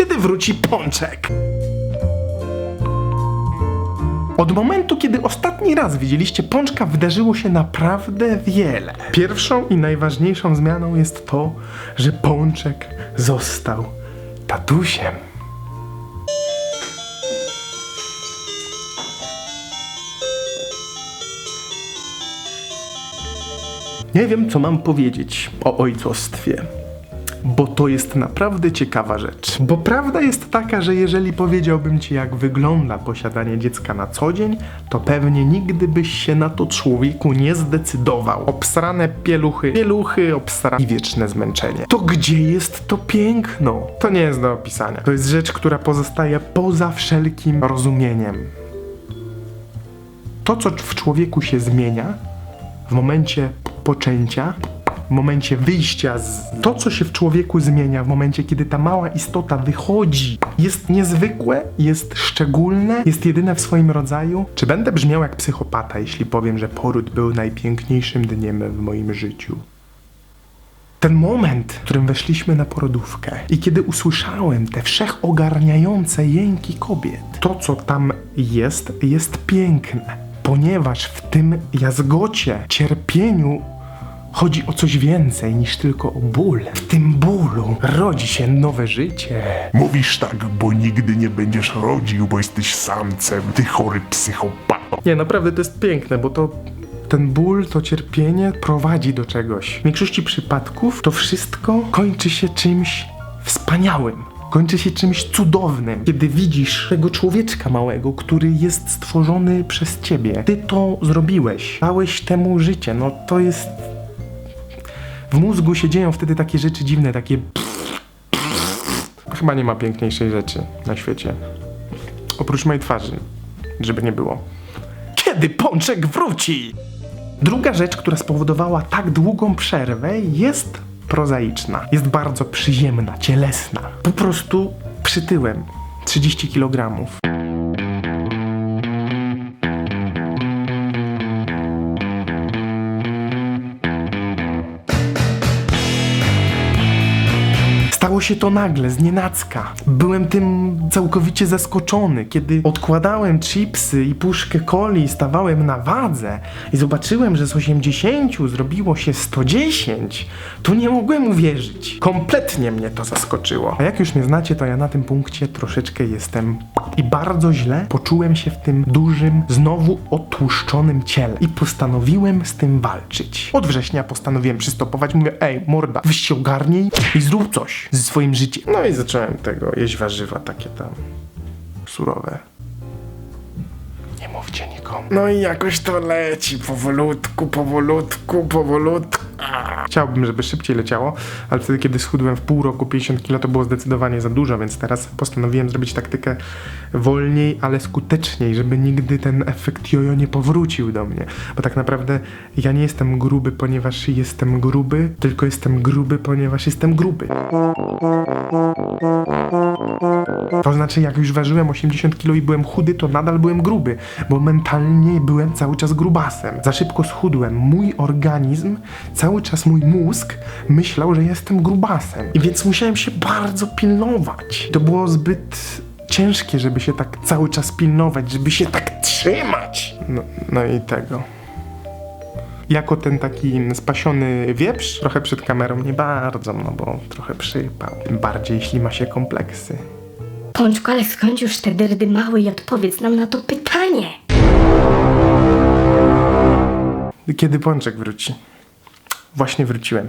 Kiedy wróci Pączek? Od momentu, kiedy ostatni raz widzieliście Pączka, wydarzyło się naprawdę wiele. Pierwszą i najważniejszą zmianą jest to, że Pączek został tatusiem. Nie wiem, co mam powiedzieć o ojcostwie. Bo to jest naprawdę ciekawa rzecz. Bo prawda jest taka, że jeżeli powiedziałbym ci, jak wygląda posiadanie dziecka na co dzień, to pewnie nigdy byś się na to człowieku nie zdecydował. Obsrane pieluchy, pieluchy, obsrane i wieczne zmęczenie. To gdzie jest to piękno? To nie jest do opisania. To jest rzecz, która pozostaje poza wszelkim rozumieniem. To, co w człowieku się zmienia, w momencie poczęcia, w momencie wyjścia z. To, co się w człowieku zmienia, w momencie, kiedy ta mała istota wychodzi, jest niezwykłe, jest szczególne, jest jedyne w swoim rodzaju. Czy będę brzmiał jak psychopata, jeśli powiem, że poród był najpiękniejszym dniem w moim życiu? Ten moment, w którym weszliśmy na porodówkę i kiedy usłyszałem te wszechogarniające jęki kobiet, to co tam jest, jest piękne, ponieważ w tym jazgocie, cierpieniu chodzi o coś więcej niż tylko o ból. W tym bólu rodzi się nowe życie. Mówisz tak, bo nigdy nie będziesz rodził, bo jesteś samcem, ty chory psychopato. Nie, naprawdę to jest piękne, bo to ten ból, to cierpienie prowadzi do czegoś. W większości przypadków to wszystko kończy się czymś wspaniałym. Kończy się czymś cudownym, kiedy widzisz tego człowieczka małego, który jest stworzony przez ciebie. Ty to zrobiłeś, dałeś temu życie. No to jest. W mózgu się dzieją wtedy takie rzeczy dziwne, takie. Chyba nie ma piękniejszej rzeczy na świecie. Oprócz mojej twarzy, żeby nie było. Kiedy Pączek wróci? Druga rzecz, która spowodowała tak długą przerwę, jest prozaiczna. Jest bardzo przyziemna, cielesna. Po prostu przytyłem 30 kg. Się to nagle, znienacka. Byłem tym całkowicie zaskoczony, kiedy odkładałem chipsy i puszkę coli, stawałem na wadze i zobaczyłem, że z 80 zrobiło się 110. To nie mogłem uwierzyć. Kompletnie mnie to zaskoczyło. A jak już mnie znacie, to ja na tym punkcie troszeczkę jestem i bardzo źle poczułem się w tym dużym, znowu otłuszczonym ciele i postanowiłem z tym walczyć. Od września postanowiłem przystopować, mówię, ej, morda, weź się ogarnij i zrób coś ze swoim życiem. No i zacząłem tego, jeść warzywa takie tam surowe. Nie mówcie nikomu. No i jakoś to leci powolutku, powolutku, powolutku. Chciałbym, żeby szybciej leciało, ale wtedy, kiedy schudłem w pół roku 50 kg, to było zdecydowanie za dużo, więc teraz postanowiłem zrobić taktykę wolniej, ale skuteczniej, żeby nigdy ten efekt jojo nie powrócił do mnie. Bo tak naprawdę ja nie jestem gruby, ponieważ jestem gruby, tylko jestem gruby, ponieważ jestem gruby. To znaczy, jak już ważyłem 80 kg i byłem chudy, to nadal byłem gruby, bo mentalnie byłem cały czas grubasem. Za szybko schudłem. Mój organizm, cały czas mój mózg myślał, że jestem grubasem. I więc musiałem się bardzo pilnować. To było zbyt ciężkie, żeby się tak cały czas pilnować, żeby się tak trzymać. No, no i tego. Jako ten taki spasiony wieprz, trochę przed kamerą nie bardzo, no bo trochę przypał. Tym bardziej, jeśli ma się kompleksy. Pączku, ale skończ już te dyrdy mały i odpowiedz nam na to pytanie. Kiedy Pączek wróci? Właśnie wróciłem.